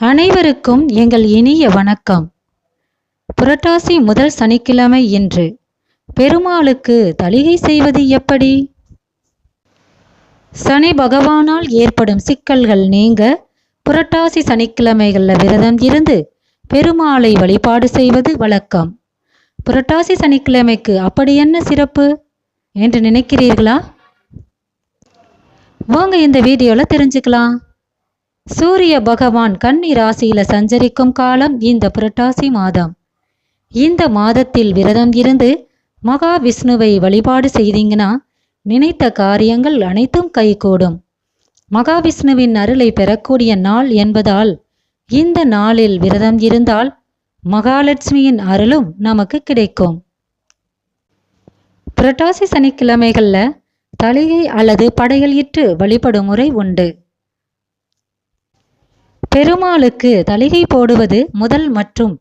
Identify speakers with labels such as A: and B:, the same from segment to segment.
A: அனைவருக்கும் எங்கள் இனிய வணக்கம். புரட்டாசி முதல் சனிக்கிழமை இன்று பெருமாளுக்கு தளிகை செய்வது எப்படி? சனி பகவானால் ஏற்படும் சிக்கல்கள் நீங்க புரட்டாசி சனிக்கிழமைகளில் விரதம் இருந்து பெருமாளை வழிபாடு செய்வது வழக்கம். புரட்டாசி சனிக்கிழமைக்கு அப்படி என்ன சிறப்பு என்று நினைக்கிறீர்களா? வாங்க இந்த வீடியோவில் தெரிஞ்சுக்கலாம். சூரிய பகவான் கன்னி ராசியில சஞ்சரிக்கும் காலம் இந்த புரட்டாசி மாதம். இந்த மாதத்தில் விரதம் இருந்து மகாவிஷ்ணுவை வழிபாடு செய்தீங்கன்னா நினைத்த காரியங்கள் அனைத்தும் கைகூடும். மகாவிஷ்ணுவின் அருளை பெறக்கூடிய நாள் என்பதால் இந்த நாளில் விரதம் இருந்தால் மகாலட்சுமியின் அருளும் நமக்கு கிடைக்கும். புரட்டாசி சனிக்கிழமைகளில் தலையை அல்லது படையல் இட்டு வழிபடும் முறை உண்டு. பெருமாளுக்கு தலிகை போடுவது முதல் மற்றும்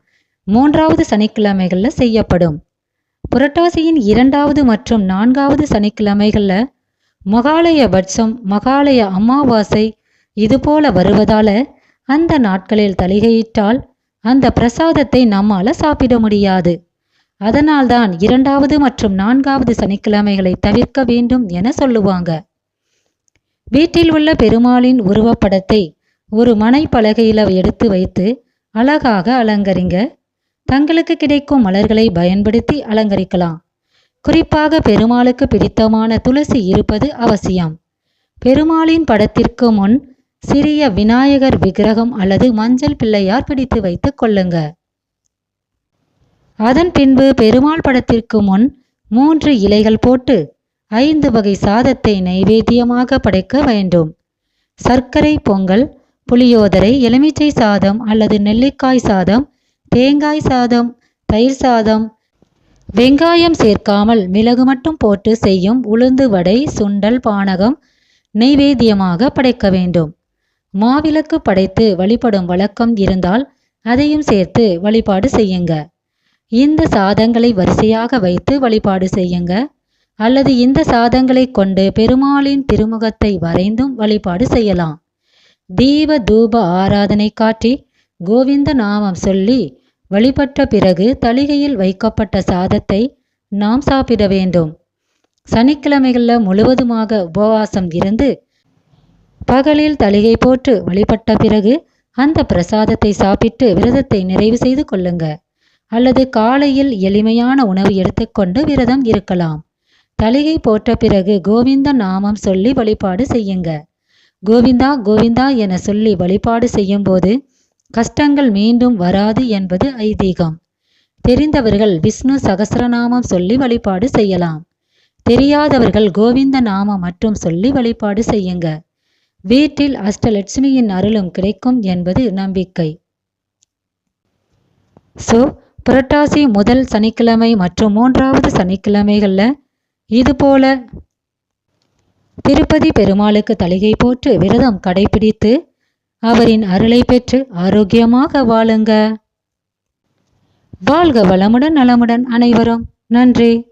A: மூன்றாவது சனிக்கிழமைகளில் செய்யப்படும். புரட்டாசியின் இரண்டாவது மற்றும் நான்காவது சனிக்கிழமைகளில் மகாலய பட்சம் மகாலய அமாவாசை இதுபோல வருவதால அந்த நாட்களில் தலிகையிட்டால் அந்த பிரசாதத்தை நம்மால சாப்பிட முடியாது. அதனால்தான் இரண்டாவது மற்றும் நான்காவது சனிக்கிழமைகளை தவிர்க்க வேண்டும் என சொல்லுவாங்க. வீட்டில் உள்ள பெருமாளின் உருவப்படத்தை ஒரு மனைப்பலகையில் எடுத்து வைத்து அழகாக அலங்கரிங்க. தங்களுக்கு கிடைக்கும் மலர்களை பயன்படுத்தி அலங்கரிக்கலாம். குறிப்பாக பெருமாளுக்கு பிடித்தமான துளசி இருப்பது அவசியம். பெருமாளின் படத்திற்கு முன் சிறிய விநாயகர் விக்கிரகம் அல்லது மஞ்சள் பிள்ளையார் பிடித்து வைத்து கொள்ளுங்க. அதன் பின்பு பெருமாள் படத்திற்கு முன் மூன்று இலைகள் போட்டு ஐந்து வகை சாதத்தை நைவேத்தியமாக படைக்க வேண்டும். சர்க்கரை பொங்கல் புளியோதரை எலுமிச்சை சாதம் அல்லது நெல்லிக்காய் சாதம் தேங்காய் சாதம் தயிர் சாதம். வெங்காயம் சேர்க்காமல் மிளகு மட்டும் போட்டு செய்யும் உளுந்து வடை சுண்டல் பானகம் நெய்வேத்தியமாக படைக்க வேண்டும். மாவிளக்கு படைத்து வழிபடும் வழக்கம் இருந்தால் அதையும் சேர்த்து வழிபாடு செய்யுங்க. இந்த சாதங்களை வரிசையாக வைத்து வழிபாடு செய்யுங்க. அல்லது இந்த சாதங்களை கொண்டு பெருமாளின் திருமுகத்தை வரைந்தும் வழிபாடு செய்யலாம். தீப தூப ஆராதனை காட்டி கோவிந்த நாமம் சொல்லி வழிபட்ட பிறகு தளிகையில் வைக்கப்பட்ட சாதத்தை நாம் சாப்பிட வேண்டும். சனிக்கிழமைகளில் முழுவதுமாக உபவாசம் இருந்து பகலில் தளிகை போட்டு வழிபட்ட பிறகு அந்த பிரசாதத்தை சாப்பிட்டு விரதத்தை நிறைவு செய்து கொள்ளுங்க. அல்லது காலையில் எளிமையான உணவு எடுத்துக்கொண்டு விரதம் இருக்கலாம். தளிகை போட்ட பிறகு கோவிந்த நாமம் சொல்லி வழிபாடு செய்யுங்க. கோவிந்தா கோவிந்தா என சொல்லி வழிபாடு செய்யும்போது கஷ்டங்கள் மீண்டும் வராது என்பது ஐதீகம். தெரிந்தவர்கள் விஷ்ணு சகசரநாமம் சொல்லி வழிபாடு செய்யலாம். தெரியாதவர்கள் கோவிந்த நாமம் மட்டும் சொல்லி வழிபாடு செய்யுங்க. வீட்டில் அஷ்டலட்சுமியின் அருளும் கிடைக்கும் என்பது நம்பிக்கை. ஸோ புரட்டாசி முதல் சனிக்கிழமை மற்றும் மூன்றாவது சனிக்கிழமைகளில் இதுபோல திருப்பதி பெருமாளுக்கு தலிகை போட்டு விரதம் கடைபிடித்து அவரின் அருளை பெற்று ஆரோக்கியமாக வாழுங்க. வாழ்க வளமுடன் நலமுடன் அனைவரும். நன்றி.